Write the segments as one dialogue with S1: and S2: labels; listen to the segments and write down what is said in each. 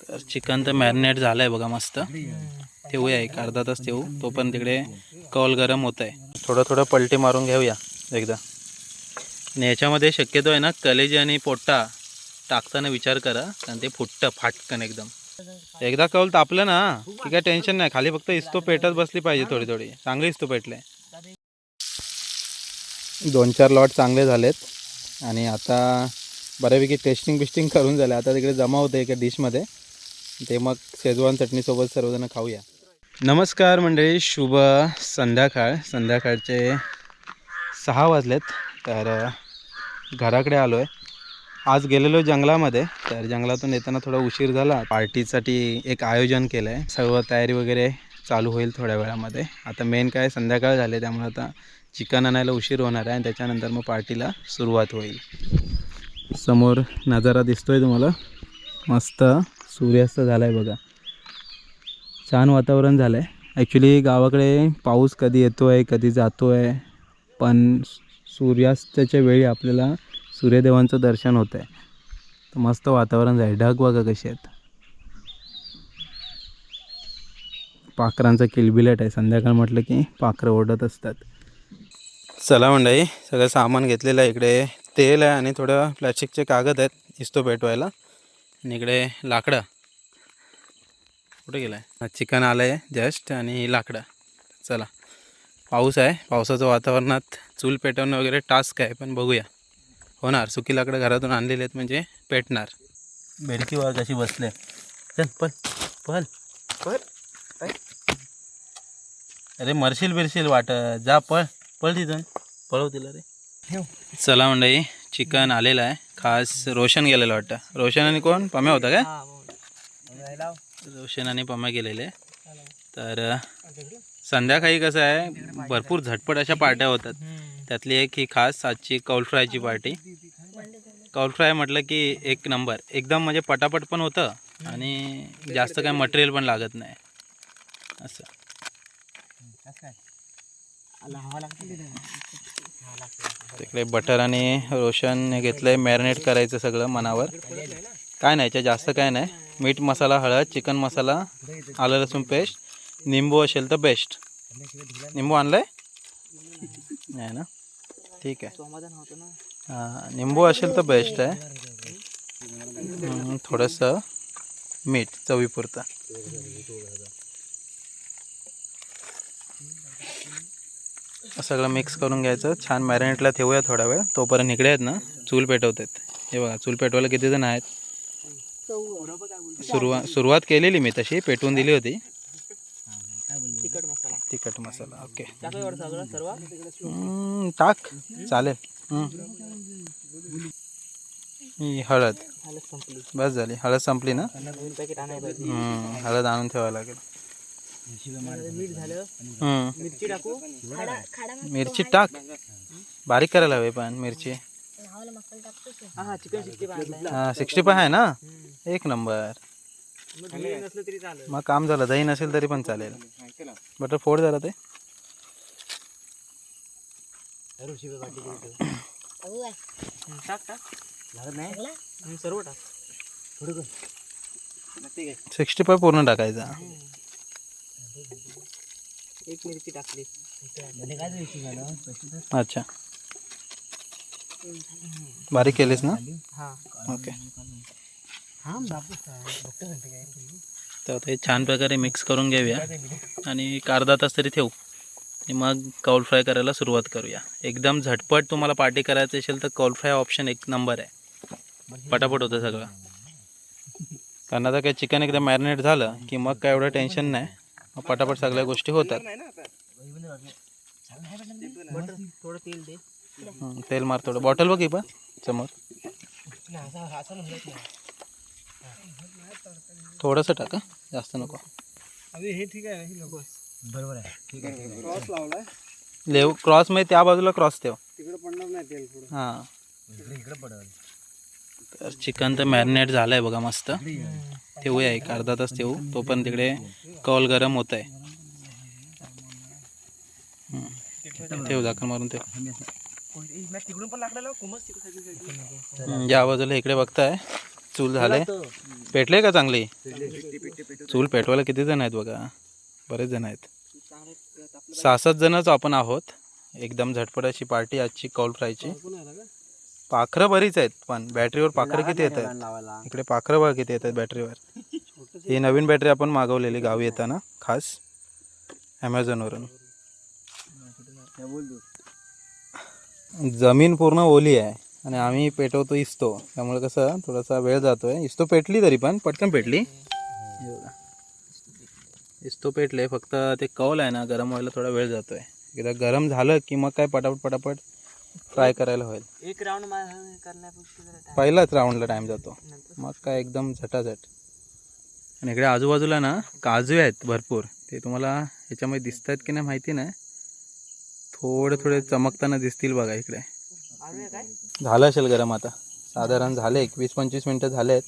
S1: तर चिकन तर मॅरिनेट झालं आहे बघा मस्त. ठेवूया एक अर्धा तास ठेवू. तो पण तिकडे कौल गरम होत आहे थोडं थोडं पलटी मारून घेऊया एकदा. आणि याच्यामध्ये शक्यतो आहे ना कलेजी आणि पोट्टा टाकताना विचार करा कारण ते फुटतं फाटकन एकदम. एकदा कौल तापलं ना की काय टेन्शन नाही. खाली फक्त इस्तो पेटत बसली पाहिजे थोडी थोडी. चांगली इस्तो पेटले. दोन चार लॉट चांगले झालेत. आणि आता बऱ्यापैकी टेस्टिंग बिस्टिंग करून झालं. आता तिकडे जमा होतं एका डिशमध्ये. ते मग शेजवान चटणीसोबत सर्वजण खाऊया. नमस्कार मंडळी शुभ संध्याकाळ. संध्याकाळचे सहा वाजलेत तर घराकडे आलो आहे आज गेलेलो जंगलामध्ये तर जंगलातून येताना थोडा उशीर झाला. पार्टीसाठी एक आयोजन केलं आहे सर्व तयारी वगैरे चालू होईल थोड्या वेळामध्ये. आता मेन काय संध्याकाळ झाले त्यामुळे आता चिकन आणायला उशीर होणार आहे आणि त्याच्यानंतर मग पार्टीला सुरुवात होईल. समोर नजारा दिसतोय तुम्हाला. मस्त सूर्यास्त झाला आहे बघा. छान वातावरण झालं आहे ॲक्च्युली गावाकडे पाऊस कधी येतो आहे कधी जातो आहे पण सूर्यास्ताच्या वेळी आपल्याला सूर्यदेवांचं दर्शन होतं आहे तर मस्त वातावरण आहे ढग बघा कसे आहेत. पाखरांचा किलबिलेट आहे. संध्याकाळ म्हटलं की पाखरं ओढत असतात. चला मंडळी सगळं सामान घेतलेलं आहे. इकडे तेल आहे आणि थोडं प्लॅस्टिकचे कागद आहेत. इस्तो पेटवायला. आणि इकडे लाकडं. कुठे गेलं आहे चिकन आलं आहे जस्ट आणि लाकडं. चला. पाऊस आहे. पावसाचं वातावरणात चूल पेटवणं वगैरे टास्क आहे पण बघूया. होणार. सुकी लाकडं घरातून आणलेली आहेत म्हणजे पेटणार. बेडकी वर कशी बसले? चल पल पल पल अरे मरशील बिरशील वाट. जा पळ. पळ तिथून. पळव तिला रे. चला मंडळी चिकन आलेलं आहे. खास रोशन गेलेलं वाटतं. रोशन आणि कोण? पम्या होता काय? रोशन आणि पम्या गेलेले. तर संध्याकाळी कसं आहे भरपूर झटपट अशा पार्ट्या होतात. त्यातली एक ही खास आजची कौल फ्रायची पार्टी. कौल फ्राय म्हटलं की एक नंबर. एकदम म्हणजे पटापट पण होतं आणि जास्त काय मटेरियल पण लागत नाही. असं. तिकडे बटर आणि रोशन हे घेतलंय. मॅरिनेट करायचं सगळं मनावर. काय नाही याच्या जास्त काय नाही. मीठ मसाला हळद चिकन मसाला आलं लसूण पेस्ट. निंबू असेल तर बेस्ट निंबू आणलंय? नाही ना? ठीक आहे. हां निंबू असेल तर बेस्ट आहे. थोडंसं मीठ चवीपुरतं. सगळं मिक्स करून घ्यायचं. छान मॅरिनेटला ठेवूया थोडा वेळ. तोपर्यंत इकडे आहेत ना चूल पेटवतात. हे बघा चूल पेटवायला किती जण आहेत? सुरुवात सुरुवात केलेली मी तशी पेटवून दिली होती.
S2: तिखट मसाला.
S1: तिखट मसाला ओके.
S2: टाका एवढं सगळं सर्व.
S1: हम्म, टाक. चालेल. हम्म. ही हळद. बस झाली. हळद संपली ना? हळद आणून ठेवायला लागेल.
S2: मीठ झालं.
S1: हम्म.
S2: मिरची टाकू.
S1: मिरची टाक. बारीक करायला हवी पण मिरची.
S2: हा हा चिकन सिक्स्टी फाय आणलाय.
S1: हा सिक्स्टी फाय आहे ना? एक नंबर.
S2: मग दही नसलं तरी चालेल.
S1: मग काम झालं दही नसेल तरी पण चालेल. बटर फोड जरा ते.
S2: टाक टाक. लागत नाही? हम्म, सर्व टाक. थोडं कर.
S1: सिक्स्टी फाय पूर्ण टाकायचा.
S2: एक मिरची टाकली.
S1: अच्छा. बारीक केलीस ना?
S2: हा.
S1: ओके.
S2: हा
S1: तर आता हे छान प्रकारे मिक्स करून घेऊया. आणि एक अर्धा तास तरी ठेवू. आणि मग कौल फ्राय करायला सुरुवात करूया. एकदम झटपट तुम्हाला पार्टी करायचं असेल तर कौल फ्राय ऑप्शन एक नंबर आहे. पटापट होतं सगळं. कारण आता काय चिकन एकदा मॅरिनेट झालं की मग काय एवढं टेन्शन नाही. मग पटापट सगळ्या गोष्टी होतात.
S2: थोडं तेल दे.
S1: तेल मार थोडं. बॉटल बघ पण समोर. थोडंसं टाका जास्त नको.
S2: हे ठीक आहे बरोबर आहे. ठीक आहे क्रॉस लावलाय.
S1: लेव क्रॉसमध्ये त्या बाजूला क्रॉस ठेव.
S2: तिकडे पडणार नाही तेल पुढे.
S1: हां.
S2: इकडे पडल.
S1: तर चिकन तर मॅरिनेट झालं आहे बघा मस्त. ठेवूया एक अर्धा तास ठेवू. तो पण तिकडे कौल गरम होत आहे ठेव झाकण मारून ठेव.
S2: तिकडून पण लागलेलं कोमच तिकडे
S1: या बाजूला इकडे बघताय. चूल झाले पेटले का चांगली? चूल पेटवायला किती जण आहेत बघा? बरेच जण आहेत. सहा सात जणच आपण आहोत. एकदम झटपट अशी पार्टी आजची कौल फ्रायची. पाखरं बरीच आहेत पण बॅटरीवर पाखरं किती येत आहेत इकडे पाखरं बघा किती येतात बॅटरीवर. ही नवीन बॅटरी आपण मागवलेली गावी येताना खास ॲमेझॉनवरून जमीन पूर्ण ओली आहे आणि आम्ही पेटवतो इस्तो. त्यामुळे कसं थोडासा वेळ जातोय. इस्तो पेटली तरी पण पटकन पेटली. इस्तो पेटले फक्त ते कौल आहे ना गरम व्हायला थोडा वेळ जातोय. एकदा गरम झालं की मग काय पटापट पटापट फ्राय करायला होईल.
S2: एक राऊंड
S1: पहिलाच राऊंडला टाइम जातो. मग काय एकदम झटाझट. आणि इकडे आजूबाजूला ना काजू आहेत भरपूर. ते तुम्हाला ह्याच्यामध्ये दिसत आहेत की नाही माहिती नाही. थोडे थोडे चमकताना दिसतील बघा इकडे. झालं असेल गरम आता. साधारण झाले एक वीस पंचवीस मिनटं झालेत.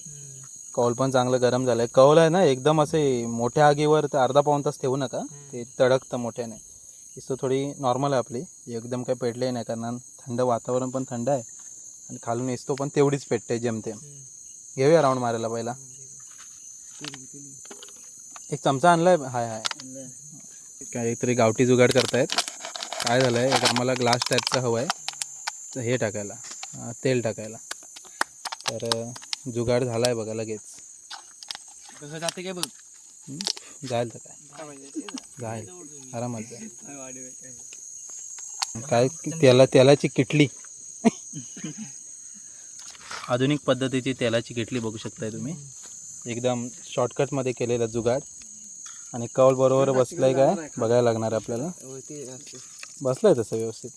S1: कौल पण चांगलं गरम झालं आहे कौल आहे ना एकदम असे मोठ्या आगीवर तर अर्धा पाऊन तास ठेवू नका. ते तडकतं मोठ्याने. इस्तो थोडी नॉर्मल आहे आपली. एकदम काही पेटले नाही कारण थंड वातावरण पण थंड आहे. आणि खालून इस्तो पण तेवढीच पेटते जेमतेम. घेऊया राऊंड मारायला पहिला. एक चमचा आणलाय. हाय हाय. काहीतरी गावठी जुगाड करतायत. काय झालं आहे एक आम्हाला ग्लास टाईपचं हवं आहे तर हे टाकायला. तेल टाकायला. तर जुगाड झाला आहे बघा लगेच.
S2: कसं जाते काय बघ?
S1: जाईल तर काय? जाईल. आरामात जाईल. काय तेला तेलाची किटली. आधुनिक पद्धतीची तेलाची किटली बघू शकताय तुम्ही. एकदम शॉर्टकटमध्ये केलेला जुगाड. आणि कौल बरोबर बसलाय काय? बघायला लागणार आपल्याला. बसलंय तसं व्यवस्थित.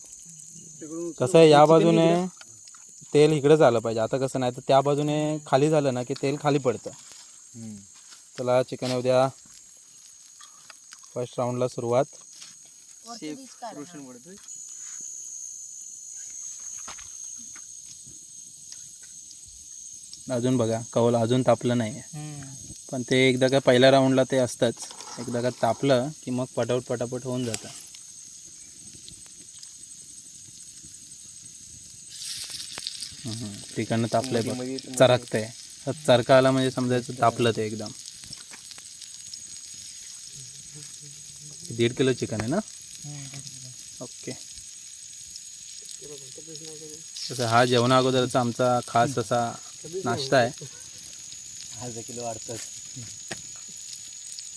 S1: कसं आहे या बाजूने तेल इकडेच आलं पाहिजे. आता कसं नाही तर त्या बाजूने खाली झालं ना की तेल खाली पडतं. चला चिकन उद्या फर्स्ट राऊंडला सुरुवात. अजून बघा कौल अजून तापलं नाही पण ते एकदा का पहिल्या राऊंडला ते असतंच. एकदा का तापलं की मग पटापट पटापट होऊन जातं हम्म, तिकडनं तापलंय बघ. चरकतंय. चरका आला म्हणजे समजायचं तापलं ते एकदम. दीड किलो चिकन आहे ना? ओके. तसं हा जेवणा अगोदरचा आमचा खास असा नाश्ता आहे.
S2: अर्धा किलो वाढतात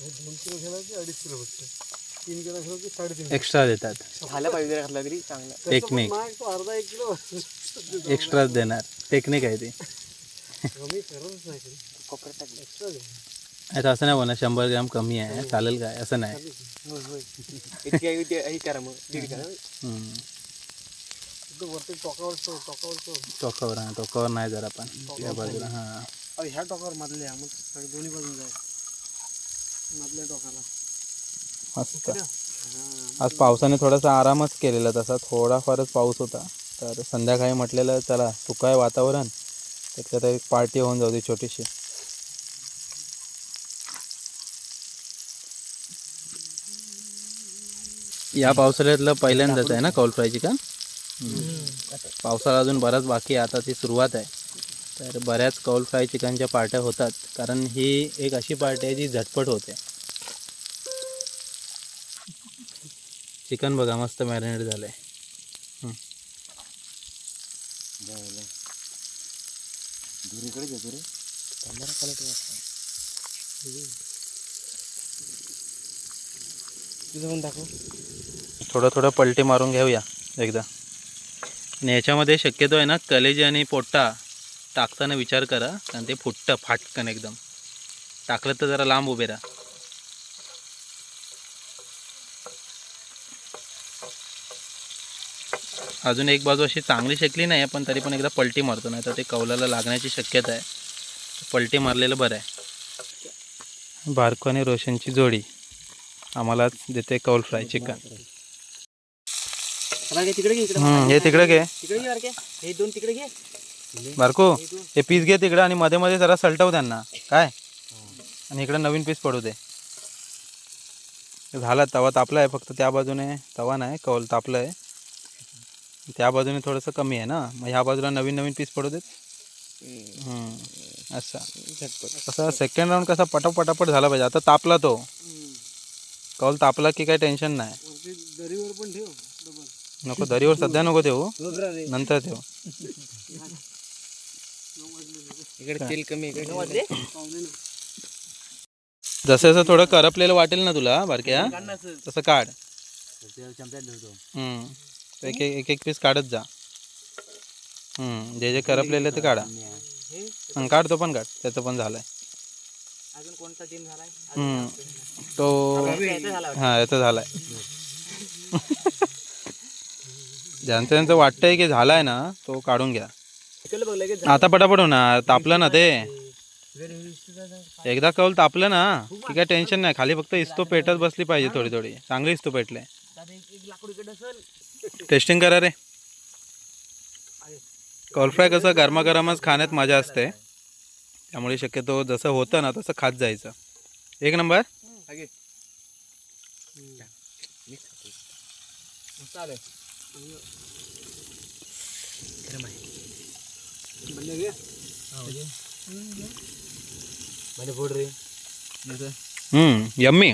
S2: दोन किलो की अडीच किलो फक्त? तीन किलो घेऊ की साडेतीन
S1: एक्स्ट्रा देतात.
S2: झाल्या पाहिजे घातला तरी चांगला.
S1: टेक्निक
S2: अर्धा एक किलो
S1: एक्स्ट्राच देणार. टेक्निक आहे ती. आता असं नाही बोला शंभर ग्रॅम कमी आहे चालेल काय? असं नाही.
S2: हे टोकावर
S1: हा टोकावर नाही जरा पण. त्या बाजूला हां.
S2: ह्या टोकावर मधल्या मग सगळे दोन्ही बाजून जाय. मधल्या टोकाला.
S1: मस्त.
S2: हा
S1: आज पावसाने थोडासा आरामच केलेला तसा थोडाफारच पाऊस होता. तर संध्याकाळी म्हटलेलं चला सुका आहे वातावरण? त्याच्यात एक पार्टी होऊन जाऊ दे छोटीशी. या पावसाळ्यातलं पहिल्यांदाच आहे ना कौल फ्रायची का? पावसाळा अजून बराच बाकी आहे आता ती सुरुवात आहे. तर बऱ्याच कौल फ्राय चिकनच्या पार्ट्या होतात कारण ही एक अशी पार्टी आहे जी झटपट होते. चिकन बघा मस्त मॅरिनेट झालंय. हं.
S2: दुरीकडे घेतो रे. कॅमेरा क्वालिटी तुझं पण दाखव.
S1: थोडं थोडं पलटी मारून घेऊया एकदा. आणि याच्यामध्ये शक्यतो आहे ना कलेजी आणि पोट्टा टाकताना विचार करा कारण ते फुटतं फाटकन एकदम. टाकलं तर जरा लांब उभे राहा. अजून एक बाजू अशी चांगली शेकली नाही पण तरी पण एकदा पलटी मारतो नाही तर ते कौलाला लागण्याची शक्यता आहे. पलटी मारलेलं बरं आहे. बारको आणि रोशनची जोडी. आम्हाला देते कौल फ्राय चिकन. हे तिकडे घे.
S2: तिकडे घे बारक्या हे दोन तिकडे घे.
S1: बारको हे पीस घे तिकडे आणि मध्ये मध्ये जरा सलटव त्यांना. काय? आणि इकडे नवीन पीस पडू दे. झाला तवा तापला आहे फक्त त्या बाजूने. तवा नाही कौल तापलं आहे त्या बाजूने थोडंसं कमी आहे ना? मग ह्या बाजूला नवीन नवीन पीस पडू देत? हम्म, असा कसा सेकंड राऊंड कसा पटापट पटापट झाला पाहिजे. आता तापला तो. कौल तापला की काही टेन्शन नाही.
S2: दरीवर पण ठेव.
S1: नको दरीवर सध्या नको ठेवू. नंतर ठेव.
S2: इकडे तेल कमी इकडे
S1: जसं जसं थोडं करपलेलं वाटेल ना तुला बारक्या तसं काढ. एक एक एक पीस काढत जा. हम्म, जे जे करपलेले ते काढा. हं, काढ तो पण काढ. त्याचं पण झालंय.
S2: अजून कोणता टीम झालाय?
S1: हम्म. तो हा याचा झालाय. ज्यांचं ज्यांचं वाटतंय की झालाय ना तो काढून घ्या.
S2: बघ लगेच
S1: आता पटापट होणार. तापलं ना ते. एकदा कौल तापलं ना की काय टेन्शन नाही. खाली फक्त इस्तो पेटत बसली पाहिजे थोडी थोडी. चांगली इस्तो पेटले
S2: एक लाकूड इकडे असेल.
S1: टेस्टिंग करा रे. कॉल फ्राय कसं गरमागरमच खाण्यात मजा असते. त्यामुळे शक्यतो जसं होतं ना तसं खात जायचं. एक नंबर. यम्मी.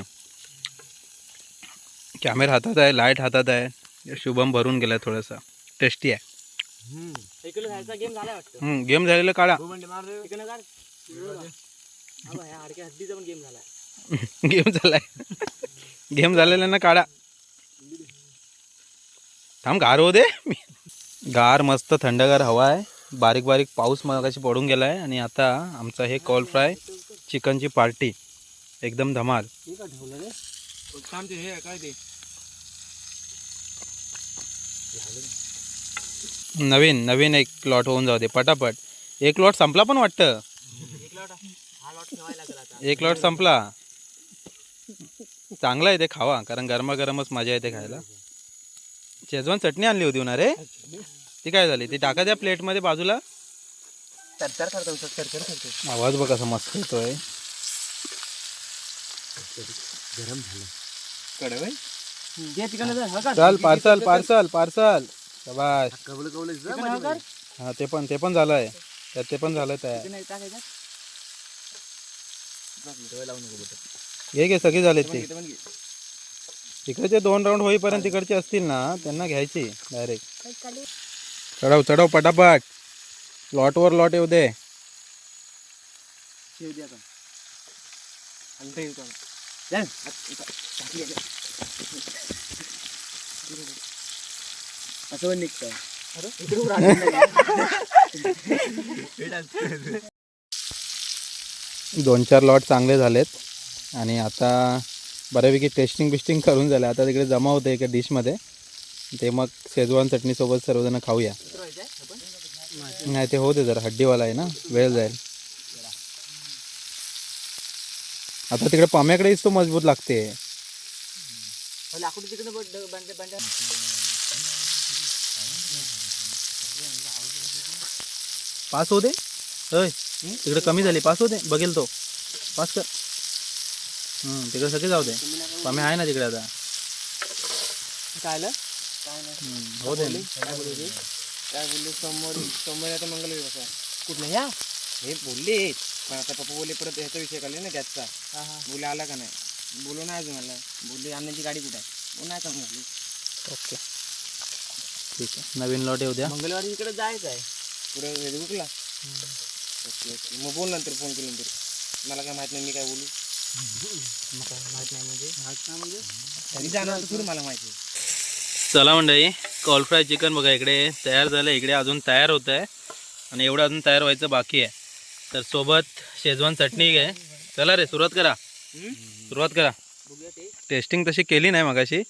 S1: कॅमेरा हातात आहे लाइट हातात आहे. शुभम भरून गेलाय थोडासा. टेस्टी आहे.
S2: गेम
S1: गेम झालेला काढा.
S2: इकडे काढ. हा गेम झालाय.
S1: गेम गेम झालेला ना काढा. थांब गार हो दे. गार मस्त थंडगार हवा आहे. बारीक बारीक पाऊस मगाशी पडून गेलाय. आणि आता आमचा हे कॉल फ्राय चिकनची पार्टी. एकदम धमाल.
S2: काय ते?
S1: नवीन नवीन एक लॉट होऊन जाऊ दे पटापट. एक लॉट संपला पण वाटतं?
S2: एक लॉट
S1: संपला. चांगला आहे ते खावा कारण गरमागरमच मजा येते खायला. शेजवान चटणी आणली होती ना रे? ती काय झाली? ती टाका त्या प्लेटमध्ये बाजूला. आवाज बघ कसा मस्त येतोय.
S2: गरम झालं. कडे तिकडे जा
S1: चल पार्सल पार्सल पार्सल.
S2: कबल
S1: हा ते पण ते पण झालंय. त्यात ते पण झालंय तयार.
S2: नाही टाकायचं लावू नको बटन
S1: घे घे सगळी झालीत ती
S2: पण घे
S1: तिकडचे दोन राऊंड होईपर्यंत तिकडचे असतील ना त्यांना घ्यायची डायरेक्ट चढव चढव पटापट. लॉटवर लॉट येऊ दे.
S2: ठेव दे आता. आणि ठेव का जा आत- इथं. टाकली आहे. असं पण निघतं.
S1: दोन चार लॉट चांगले झालेत. आणि आता बऱ्यापैकी टेस्टिंग बिस्टिंग करून झालं. आता तिकडे जमा होतं एका डिशमध्ये ते मग शेजवान चटणीसोबत सर्वजण खाऊया? नाही ते होते जरा. हड्डीवाला आहे ना. वेळ जाईल. आता तिकडे पाम्याकडेच तो मजबूत लागते.
S2: लाकूड तिकडे बंड बंड
S1: पास होते होय तिकडे कमी झाली पास होते बघेल तो. पास कर. हम्म, तिकडे सगळे जाऊ दे. पाम्या आहे ना तिकडे आता.
S2: काय आलं? काय
S1: हो दे.
S2: बोलले? काय बोलले सोमवारी सोमवारी आता मंगळवारी बसा कुठलं ह्या हे बोलले. पण आता पप्पा बोलले परत ह्याचा विषय काढले ना गॅसचा बोले आला का नाही? बोलू नाही अजून मला. बोलले आणण्याची गाडी कुठे आहे? बोल नाही सांगू म्हटली
S1: ओके. ठीक आहे. नवीन लॉट येऊ द्या.
S2: मंगळवारी इकडे जायचं आहे. पुढे फेसबुकला ओके ओके. मग बोल नंतर फोन केल्यानंतर मला काय माहीत नाही मी काय बोलू? माहीत नाही म्हणजे. माहीत नाही म्हणजे? तरी जाणार थोडी मला माहिती.
S1: चला मंडळी कॉल फ्राय चिकन बघा इकडे तयार झालं इकडे अजून तयार होत आहे आणि एवढं अजून तयार व्हायचं बाकी आहे. तर सोबत शेजवान चटणी आहे चला रे सुरुवात करा. सुरुवात करा. टेस्टिंग तशी केली नाही मगाशी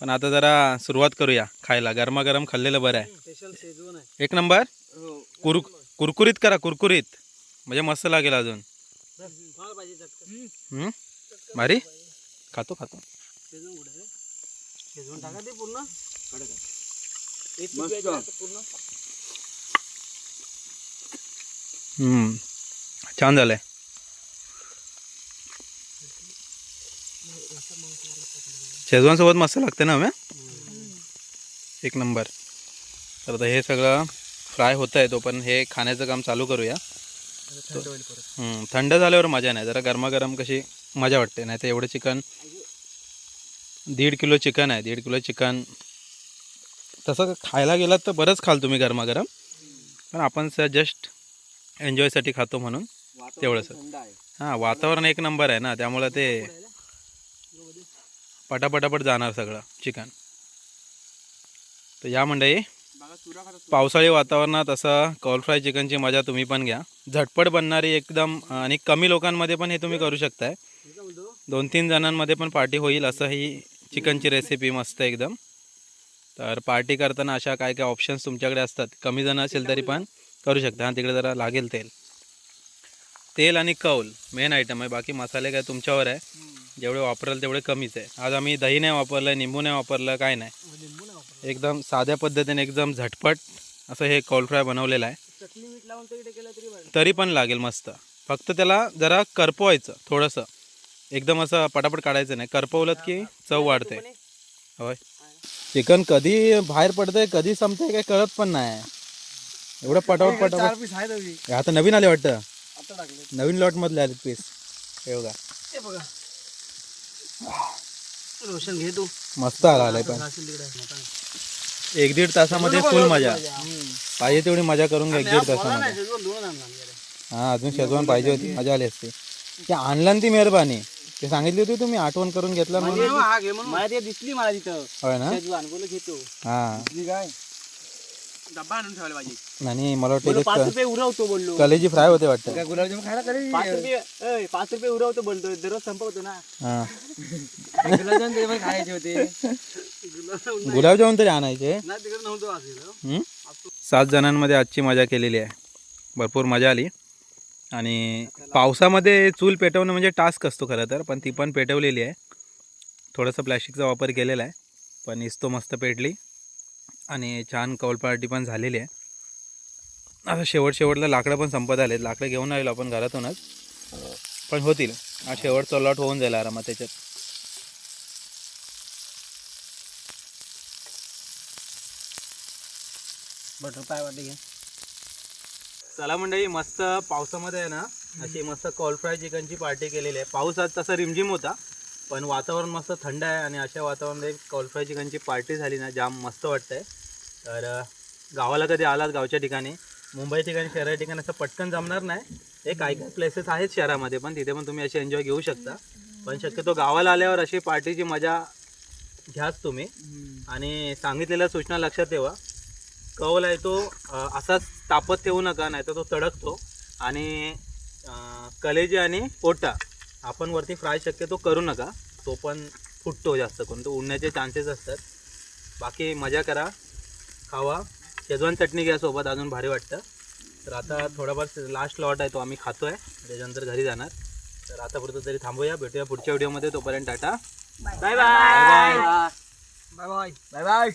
S1: पण आता जरा सुरुवात करूया खायला. गरमागरम खाल्लेलं बरं आहे.
S2: स्पेशल शेजवान आहे.
S1: एक नंबर?
S2: हो.
S1: कुर कुरकुरीत करा कुरकुरीत. म्हणजे मस्त लागेल अजून? भारी खातो खातो.
S2: पूर्ण.
S1: छान झालंय. शेजवान सोबत मस्त लागते ना मॅ एक नंबर. तर आता हे सगळं फ्राय होत आहे तो पण हे खाण्याचं काम चालू करूया.
S2: थंड
S1: झाल्यावर मजा नाही. जरा गरमागरम कशी मजा वाटते. नाही तर एवढं चिकन दीड किलो चिकन आहे. दीड किलो चिकन. तसं खायला गेलात तर बरंच खाल तुम्ही गरमागरम. पण आपण जस्ट एन्जॉयसाठी खातो म्हणून.
S2: आहे.
S1: हां वातावरण एक नंबर आहे ना. त्यामुळं ते पटापटापट जाणार सगळं चिकन. तर या मंडळी पावसाळी वातावरणात असं कॉल फ्राय चिकनची मजा तुम्ही पण घ्या. झटपट बनणारी एकदम आणि कमी लोकांमध्ये पण हे तुम्ही करू शकताय. दोन तीन जणांमध्ये पण पार्टी होईल असं ही चिकनची रेसिपी मस्त एकदम. तर पार्टी करताना अशा काय काय ऑप्शन्स तुमच्याकडे असतात कमी जण असेल तरी पण करू शकता. हां तिकडे जरा लागेल तेल. तेल आणि कौल मेन आयटम आहे. बाकी मसाले काय तुमच्यावर आहे. जेवढे वापराल तेवढे कमीच आहे. आज आम्ही दही नाही वापरलं निंबू नाही वापरलं काय नाही. एकदम साध्या पद्धतीने एकदम झटपट असं हे कॉल फ्राय बनवलेलं आहे.
S2: चटणी मीठ लावून तरी
S1: पण लागेल मस्त. फक्त त्याला जरा करपवायचं थोडंसं. एकदम असं पटापट काढायचं नाही. करपवलं की चव वाढते. होय. चिकन कधी बाहेर पडतंय कधी संपतंय काय कळत पण नाही. एवढं पटापट पटापट. आता नवीन आले वाटतं? नवीन लॉट मधले आले पीस हे बघा.
S2: रोशन घे तू.
S1: मस्त आला आलाय पण. एक दीड तासामध्ये फुल मजा. पाहिजे तेवढी मजा करून घ्या एक दीड तासामध्ये. हा अजून शेजवान पाहिजे होती मजा आली असती. ते आणला ती मेहरबानी. ते सांगितली होती तुम्ही आठवण करून घेतला म्हणून.
S2: हा घे म्हणून. मला ते दिसली मला तिथं.
S1: होय ना?
S2: शेजवान बोल घेतो
S1: हा.
S2: काय? डब्बा आणून ठेवायला पाहिजे.
S1: आणि मला वाटतं
S2: बोललो,
S1: ते
S2: पाच
S1: क-
S2: रुपये उरवतो बोललो.
S1: कलेजी फ्राय होते वाटतं.
S2: गुलाबजाम खायला पाच रुपये अय, पाच रुपये उरवतो बोलतो दररोज संपवतो ना.
S1: हा.
S2: गुलाबजाम तरी पण खायचे होते.
S1: गुलाबजामुन तरी आणायचे?
S2: नाही तिकडे नव्हतो?
S1: सात जणांमध्ये आजची मजा केलेली आहे. भरपूर मजा आली. आणि पावसामध्ये चूल पेटवणं म्हणजे टास्क असतो खरं तर पण ती पण पेटवलेली आहे. थोडंसं प्लॅस्टिकचा वापर केलेला आहे. पण इस्तो मस्त पेटली. आणि छान कौल पार्टी पण झालेली आहे. आता शेवट शेवटला लाकडं पण संपत आलेत. लाकडं घेऊन आलेलो आपण घरातूनच. पण होतील. हा शेवटचा लॉट होऊन जाईल आरामात त्याच्यात.
S2: बटर पाय वाटे घे.
S1: चला मंडळी मस्त पावसामध्ये आहे ना अशी मस्त कॉल फ्राय चिकनची पार्टी केलेली आहे. पाऊस आज तसा रिमझिम होता पण वातावरण मस्त थंड आहे आणि अशा वातावरणात कॉल फ्राय चिकनची पार्टी झाली ना जाम मस्त वाटतंय. तर गावाला कधी आलात गावच्या ठिकाणी? मुंबई ठिकाणी शहरा ठिकाणी असं पटकन जमणार नाही. हे काही काही प्लेसेस आहेत शहरामध्ये पण तिथे पण तुम्ही अशी एन्जॉय घेऊ शकता. पण शक्यतो गावाला आल्यावर अशी पार्टीची मजा घ्याच तुम्ही. आणि सांगितलेल्या सूचना लक्षात ठेवा. कौल आहे तो असाच तापत ठेवू नका नाही तर तो तडकतो. आणि कलेजी आणि पोटा आपण वरती फ्राय शक्यतो करू नका. तो पण फुटतो जास्त करून तो उडण्याचे चान्सेस असतात. बाकी मजा करा. खावा. शेजवान चटणी घ्या सोबत अजून भारी वाटतं. तर आता थोडाफार लास्ट लॉट आहे तो आम्ही खातो आहे त्याच्यानंतर घरी जाणार. तर आतापुरतं तरी थांबूया. भेटूया पुढच्या व्हिडिओमध्ये तोपर्यंत tata.
S2: Bye bye bye bye bye bye